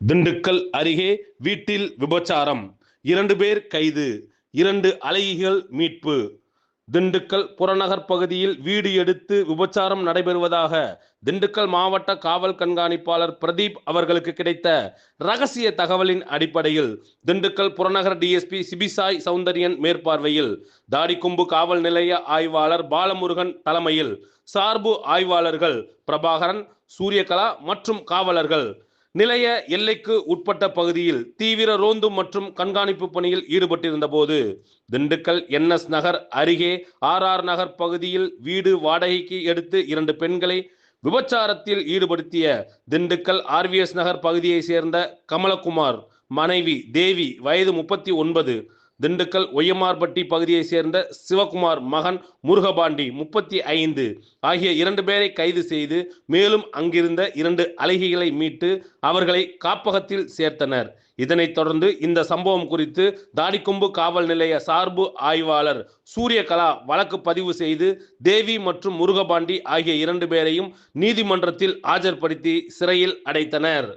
திண்டுக்கல் அருகே வீட்டில் விபச்சாரம். இரண்டு பேர் கைது. இரண்டு அழகிகள் மீட்பு. திண்டுக்கல் புறநகர் பகுதியில் வீடு எடுத்து விபச்சாரம் நடைபெறுவதாக திண்டுக்கல் மாவட்ட காவல் கண்காணிப்பாளர் பிரதீப் அவர்களுக்கு கிடைத்த ரகசிய தகவலின் அடிப்படையில் திண்டுக்கல் புறநகர் டிஎஸ்பி சிபிசாய் சௌந்தரியன் மேற்பார்வையில் தாடிக்கொம்பு காவல் நிலைய ஆய்வாளர் பாலமுருகன் தலைமையில் சார்பு ஆய்வாளர்கள் பிரபாகரன் சூரியகலா மற்றும் காவலர்கள் நிலைய எல்லைக்கு உட்பட்ட பகுதியில் தீவிர ரோந்து மற்றும் கண்காணிப்பு பணியில் ஈடுபட்டிருந்த போது திண்டுக்கல் என்எஸ் நகர் அருகே ஆர் ஆர் நகர் பகுதியில் வீடு வாடகைக்கு எடுத்து இரண்டு பெண்களை விபச்சாரத்தில் ஈடுபடுத்திய திண்டுக்கல் ஆர்விஎஸ் நகர் பகுதியைச் சேர்ந்த கமலகுமார் மனைவி தேவி வயது முப்பத்தி ஒன்பது திண்டுக்கல் ஒய்யமார்பட்டி பகுதியைச் சேர்ந்த சிவகுமார் மகன் முருகபாண்டி முப்பத்தி ஐந்து ஆகிய இரண்டு பேரை கைது செய்து மேலும் அங்கிருந்த இரண்டு அழகிகளை மீட்டு அவர்களை காப்பகத்தில் சேர்த்தனர். இதனைத் தொடர்ந்து இந்த சம்பவம் குறித்து தாடிக்கொம்பு காவல் நிலைய சார்பு ஆய்வாளர் சூரியகலா வழக்கு பதிவு செய்து தேவி மற்றும் முருகபாண்டி ஆகிய இரண்டு பேரையும் நீதிமன்றத்தில் ஆஜர்படுத்தி சிறையில் அடைத்தனர்.